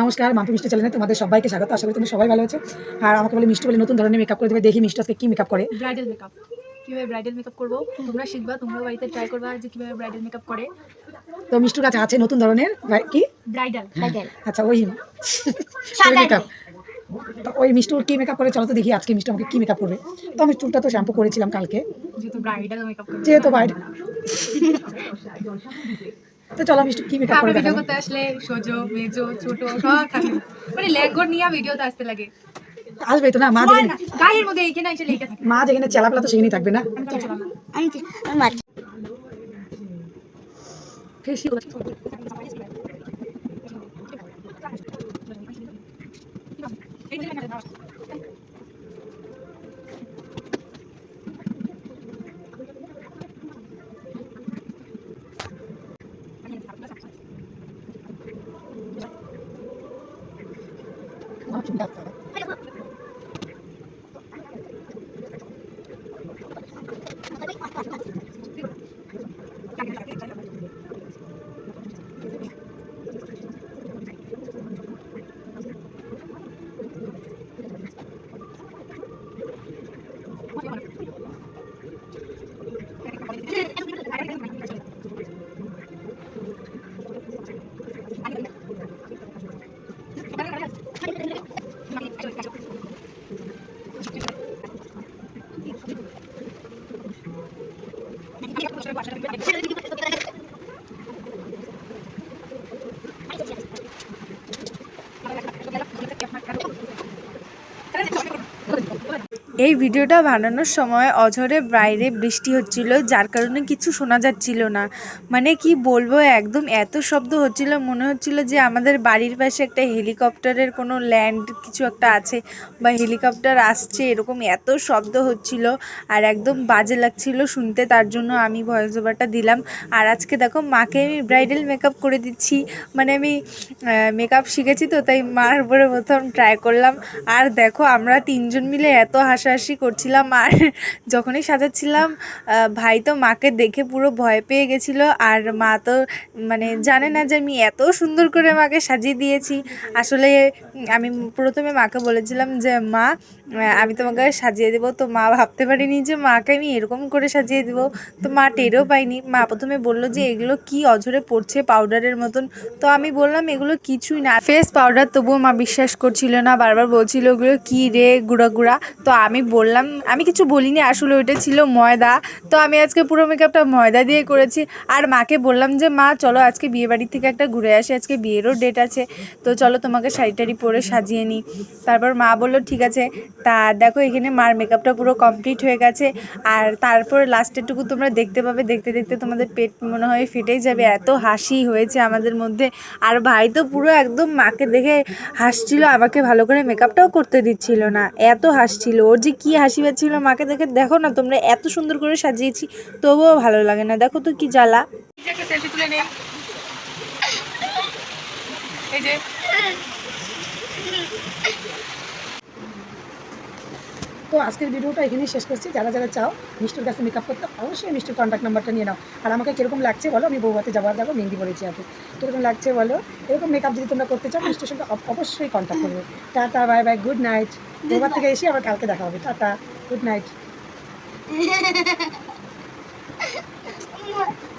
নমস্কার মাম্পি মিষ্টি চ্যানেলে তোমাদের সবাইকে স্বাগত। আশা করি তুমি সবাই ভালো আছো। আর আমাকে বলে মিষ্টি বলে নতুন ধরনের মেকআপ করে দেবে। দেখি মিষ্টি আজকে কী মেকআপ করে। ব্রাইডাল মেকআপ কীভাবে ব্রাইডাল মেকআপ করব? তোমরা শিখবা তোমরা বাড়িতে ট্রাই করবা যে কীভাবে ব্রাইডাল মেকআপ করে। তো মিষ্টুর কাছে আছে নতুন ধরনের কি? ব্রাইডাল ব্রাইডাল আচ্ছা ওই মেকআপ তো ওই মিষ্টুর কী মেকআপ করে? চলো তো দেখি আজকে মিষ্টি আমাকে কী মেকআপ করবে। তো আমি চুলটা তো শ্যাম্পু করেছিলাম কালকে। যেহেতু ব্রাইডাল মেকআপ যেহেতু বাইরে তো চলো মিষ্টি কী মেকআপ করে ভিডিও করতে আসলে সোজো মেজো ছোট সব থাকে মানে লেগর নিয়ে ভিডিওতে আসতে লাগে। আসবে তো না মা যেখানে গায়ের মধ্যে এইখানে এসে লেগে থাকে। মা যেখানে চেলাপেলা তো সেখানেই থাকবে না। আমি তো চলাম না। আমি তো- আমার মাথা ফেসি এই ভিডিওটা বানানোর সময় অঝরে বাইরে বৃষ্টি হচ্ছিল, যার কারণে কিছু শোনা যাচ্ছিল না। মানে কি বলব, একদম এত শব্দ হচ্ছিল, মনে হচ্ছিল যে আমাদের বাড়ির পাশে একটা হেলিকপ্টারের কোনো ল্যান্ড কিছু একটা আছে বা হেলিকপ্টার আসছে, এরকম এত শব্দ হচ্ছিল আর একদম বাজে লাগছিল শুনতে, তার জন্য আমি ভয়েস ওভারটা দিলাম। আর আজকে দেখো, মাকে আমি ব্রাইডাল মেকআপ করে দিচ্ছি। মানে আমি মেকআপ শিখেছি তো, তাই মার উপরে প্রথম ট্রাই করলাম। আর দেখো, আমরা তিনজন মিলে এত হাসাহাসি করছিলাম আর যখনই সাজাচ্ছিলাম ভাই তো মাকে দেখে পুরো ভয় পেয়ে গেছিল আর মা তো মানে জানে না যে আমি এত সুন্দর করে মাকে সাজিয়ে দিয়েছি। আসলে আমি প্রথমে মাকে বলেছিলাম যে, মা আমি তোমাকে সাজিয়ে দেবো। তো মা ভাবতে পারিনি যে মাকে আমি এরকম করে সাজিয়ে দেবো। তো মা টেরও পাইনি মা প্রথমে বলল যে, এগুলো কি অঝরে পড়ছে পাউডারের মতন? তো আমি বললাম, এগুলো কিছুই না। ফেস পাউডার তবুও মা বিশ্বাস করছিল না। বারবার বলছিল ওগুলো কি রে? গুঁড়া গুঁড়া। তো আমি বললাম, আমি কিছু বলিনি, আসলে ওইটা ছিল ময়দা। তো আমি আজকে পুরো মেকআপটা ময়দা দিয়ে করেছি। আর মাকে বললাম যে, মা, চলো আজকে বিয়ে বাড়ি থেকে একটা ঘুরে আসি, আজকে বিয়েরও ডেট আছে। তো চলো তোমাকে শাড়ি টাড়ি পরে সাজিয়ে নিই। তারপর মা বলল, ঠিক আছে। তা দেখো, এখানে মার মেকআপটা পুরো কমপ্লিট হয়ে গেছে। আর তারপর লাস্টেরটুকু তোমরা দেখতে পাবে, দেখতে দেখতে তোমাদের পেট মনে হয় ফেটেই যাবে। এত হাসি হয়েছে আমাদের মধ্যে। আর ভাই তো পুরো একদম মাকে দেখে হাসছিল, আমাকে ভালো করে মেকআপটাও করতে দিচ্ছিল না। এত হাসছিল। ওর যে কি হাসি পাচ্ছিল মাকে দেখে, দেখো না, তোমরা এত সুন্দর করে সাজিয়েছি, তবুও ভালো লাগে না। দেখো তো কি জ্বালা। এই যে একটা সেলফি তুলে নেই এই যে তো আজকের ভিডিওটা এখানেই শেষ করছি। যারা যারা চাও মিষ্টির কাছে মেকআপ করতে অবশ্যই মিষ্টির কন্ট্যাক্ট নাম্বারটা নিয়ে নাও। আর আমাকে কীরকম লাগছে বলো? আমি বৌভাতে যাব আর যাব, মেহেন্দি বলেছি আপনি কীরকম লাগছে বলো? এরকম মেকআপ যদি তোমরা করতে চাও, মিষ্টির সঙ্গে অবশ্যই কন্ট্যাক্ট করবে। Tata bye bye good night বৌভাত থেকে এসে আবার কালকে দেখা হবে। Tata good night